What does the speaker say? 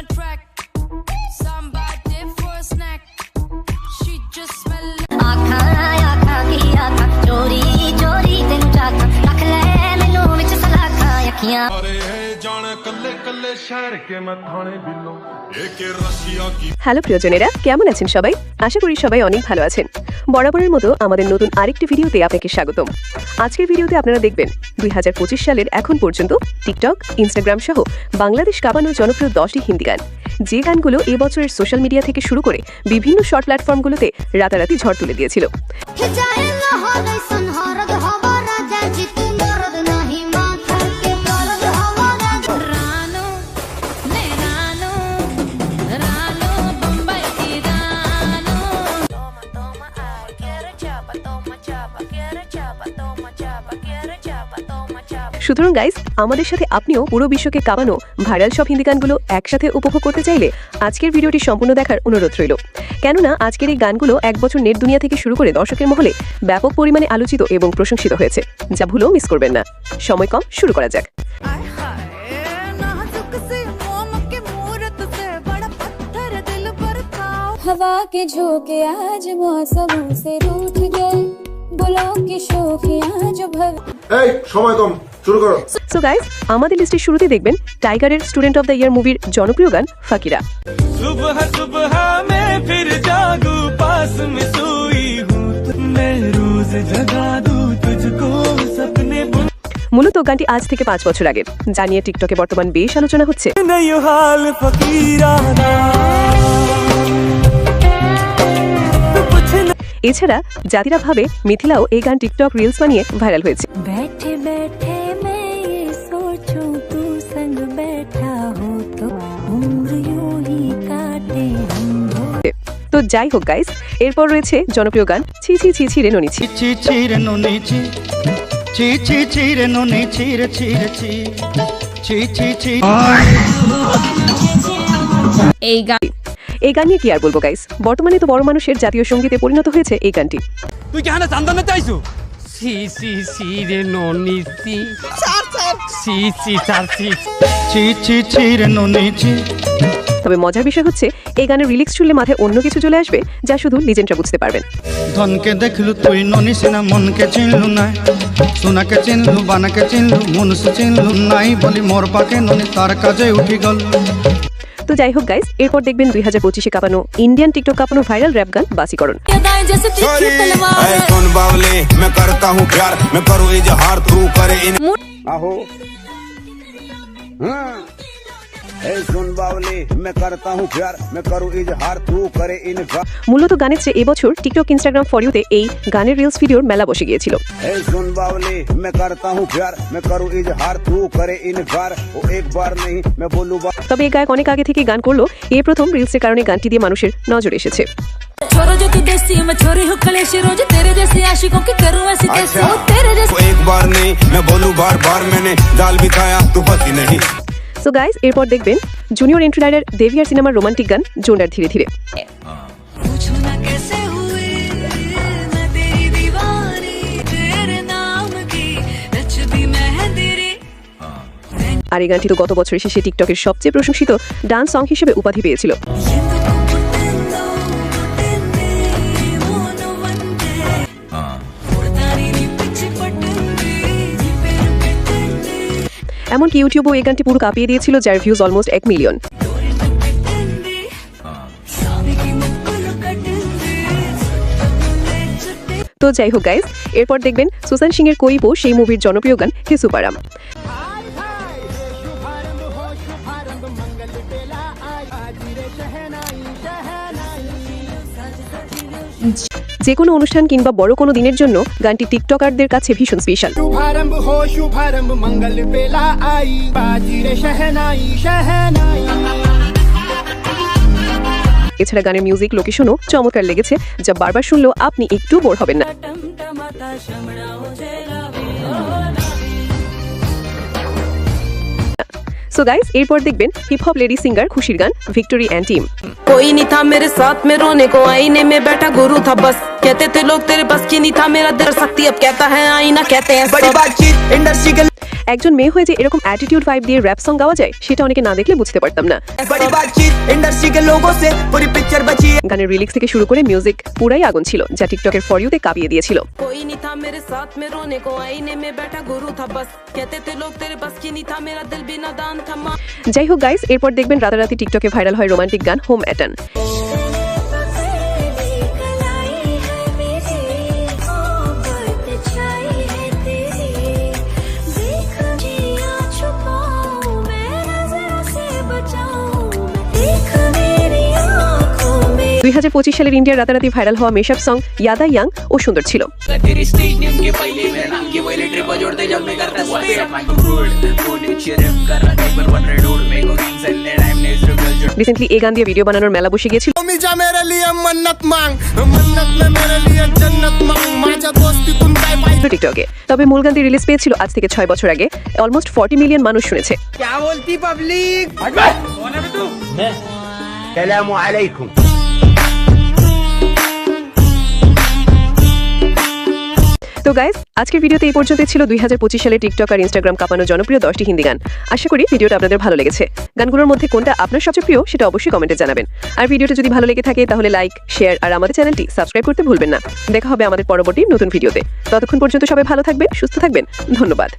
on track. की hello প্রিয়জনেরা কেমন আছেন সবাই? আশা করি সবাই অনেক ভালো আছেন। বরাবরের মতো আমাদের নতুন আরেকটি ভিডিওতে আপনাকে স্বাগতম। আজকের ভিডিওতে আপনারা দেখবেন দুই হাজার পঁচিশ সালের এখন পর্যন্ত টিকটক ইনস্টাগ্রাম সহ বাংলাদেশ কাঁপানোর জনপ্রিয় দশটি হিন্দি গান। যে গানগুলো এবছরের সোশ্যাল মিডিয়া থেকে শুরু করে বিভিন্ন শর্ট প্ল্যাটফর্মগুলোতে রাতারাতি ঝড় তুলে দিয়েছিল। সুতরাং গাইস আমাদের সাথে আপনিও পুরো বিশ্বকে কাঁপানো ভাইরাল সব হিন্দি গানগুলো একসাথে উপভোগ করতে চাইলে আজকের ভিডিওটি সম্পূর্ণ দেখার অনুরোধ রইল কেননা আজকের এই গানগুলো এক বছর নেট দুনিয়া থেকে শুরু করে দর্শকের মহলে ব্যাপক পরিমাণে আলোচিত এবং প্রশংসিত হয়েছে যা ভুলেও মিস করবেন না সময় কম শুরু করা যাক आय हाय नाजुक से मोम के मूरत से बड़ा पत्थर दिल पर खाओ हवा के झोंके आज मौसमों से रूठ गए गुलों की शोखियां जो भव এই সময় কম শুরু করো। সো গাইস আমাদের লিস্টের শুরুতে দেখবেন টাইগারের স্টুডেন্ট অফ দ্য ইয়ার মুভির জনপ্রিয় গান ফাকিরা। সুবহ সুবহ মে ফির জাগু পাস মে মে রোজ জাগা দু সপনে মূলত গানটি আজ থেকে পাঁচ বছর আগের জানিয়ে টিকটকে বর্তমান বেশ আলোচনা হচ্ছে। এছাড়া জাতিরা ভাবে মিথিলাও এই গান টিকটক রিলস বানিয়ে ভাইরাল হয়েছে। যাই হোক গাইস এরপর রয়েছে জনপ্রিয় গান ছি ছি ছি ছি রে ননিছি ছি ছি রে নুনি ছি ছি ছি ছি রে নুনি ছি রে ছি রে ছি ছি ছি ছি এই গান নিয়ে কি আর বলব গাইস বর্তমানে তো বড় মানুষের জাতীয় সঙ্গীতে পরিণত হয়েছে এই গানটি তুই কি হানা চাইছো সি সি সি রে ননি সি সি সি সার সি ছি ছি ছি রে নুনি ছি তবে মজার বিষয় হচ্ছে এই গানের রিলিক্স শুনলে মাথায় অন্য কিছু চলে আসবে যা শুধু লিজেন্ডরা বুঝতে পারবেন। ধনকে দেখলু তুই ননিস না মনকে চিনলু না সোনাকে চিনলু বানাকে চিনলু মনুষ চিনলু নাই বলি মোর পাকে ননি তার কাজে উঠি গল। তো যাই হোক গাইস এরপর দেখবেন দুই হাজার পঁচিশে কাঁপানো ইন্ডিয়ান টিকটক কাঁপানো ভাইরাল র্যাপ গান বাসিকরণ। আহো হ্যাঁ तीखी तलवार ऐ सुन बावले मैं करता हूँ प्यार मैं करूँ इजहार तू करे इन आहो ऐ सुन बावले मैं करता हूँ प्यार मैं करूँ इजहार तू करे इनकार মূলত গানের চেয়ে এবছর টিকটক ইনস্টাগ্রাম ফর ইউতে এই গানের রিলস ভিডিওর মেলা বসে গিয়েছিল ऐ सुन बावले मैं करता हूँ प्यार मैं करूँ इजहार तू करे इनकार वो एक बार नहीं मैं बोलूँ बार তবে এই গায়ক অনেক আগে থেকে গান করলো এই প্রথম রিলসের কারণে গানটি দিয়ে মানুষের নজর এসেছে छोरो जो तू देसी मैं छोरी हूँ कलेशी रोज तेरे जैसे आशिकों की करूँ ऐसी कैसे अच्छा हो तेरे जैसे वो एक बार नहीं मैं बोलूँ बार बार मैंने जाल बिछाया तू फंसी नहीं সো গাইজ এরপর দেখবেন জুনিয়র এন্ট্রিনারের দেভিয়ার সিনেমার রোমান্টিক গান জোনার ধীরে ধীরে। আর এই গানটি তো গত বছরের শেষে টিকটকের সবচেয়ে প্রশংসিত ডান্স সং হিসেবে উপাধি পেয়েছিল। এমনকি ইউটিউবও এই গানটি পুরো কাঁপিয়ে দিয়েছিল, যার ভিউজ অলমোস্ট এক মিলিয়ন তো যাই হোক গাইজ এরপর দেখবেন সুশান্ত এর কৈব সেই মুভির জনপ্রিয় গান, হে সুপারাম। যে কোনো অনুষ্ঠান কিংবা বড় কোনো দিনের জন্য গানটি টিকটকারদের কাছে ভীষণ স্পেশাল এছাড়া গানের মিউজিক লোকেশনও চমৎকার লেগেছে যা বারবার শুনলেও আপনি একটু বোর হবেন না। সো গাইস এরপর দেখবেন হিপ হপ লেডি সিঙ্গার খুশির গান ভিক্টোরি অ্যান্ড টিম कोई नहीं था मेरे साथ में रोने को आईने में बैठा गुरु था बस कहते थे लोग तेरे बस की नहीं था मेरा दिल शक्ति अब कहता है आईना कहते हैं बड़ी बातचीत इंडस्ट्री के একজন মেয়ে হয়ে যে এরকম অ্যাটিটিউড ভাইব দিয়ে র্যাপ সং গাওয়া যায় সেটা অনেকে না দেখলে বুঝতে পারতাম না। গানের রিলিক্স থেকে শুরু করে মিউজিক পুরাই আগুন ছিল যা টিকটকের ফর ইউতে কাঁপিয়ে দিয়েছিল। যাই হোক গাইস এরপর দেখবেন রাতারাতি টিকটকে ভাইরাল হয় রোমান্টিক গান হোম অ্যাটান দুই হাজার পঁচিশ সালের ইন্ডিয়ার রাতারাতি ভাইরাল হওয়া মেশআপ সং ইয়াদা ইয়াং ও সুন্দর ছিল। রিসেন্টলি এই গান দিয়ে ভিডিও বানানোর মেলা বসে গিয়েছিল। টিকটকে তবে মূল গানটি রিলিজ পেয়েছিল আজ থেকে ছয় বছর আগে। অলমোস্ট ফর্টি মিলিয়ন মানুষ শুনেছে। সালামু আলাইকুম তো গাইস আজকের ভিডিওতে এই পর্যন্ত ছিল দুই হাজার পঁচিশ সালে টিকটক আর ইনস্টাগ্রাম কাপানো জনপ্রিয় দশটি হিন্দি গান। আশা করি ভিডিওটা আপনাদের ভালো লেগেছে। গানগুলোর মধ্যে কোনটা আপনার সবচেয়ে প্রিয় সেটা অবশ্যই কমেন্টে জানাবেন। আর ভিডিওটা যদি ভালো লেগে থাকে তাহলে লাইক শেয়ার আর আমাদের চ্যানেলটি সাবস্ক্রাইব করতে ভুলবেন না। দেখা হবে আমাদের পরবর্তী নতুন ভিডিওতে। ততক্ষণ পর্যন্ত সবাই ভালো থাকবেন, সুস্থ থাকবেন। ধন্যবাদ।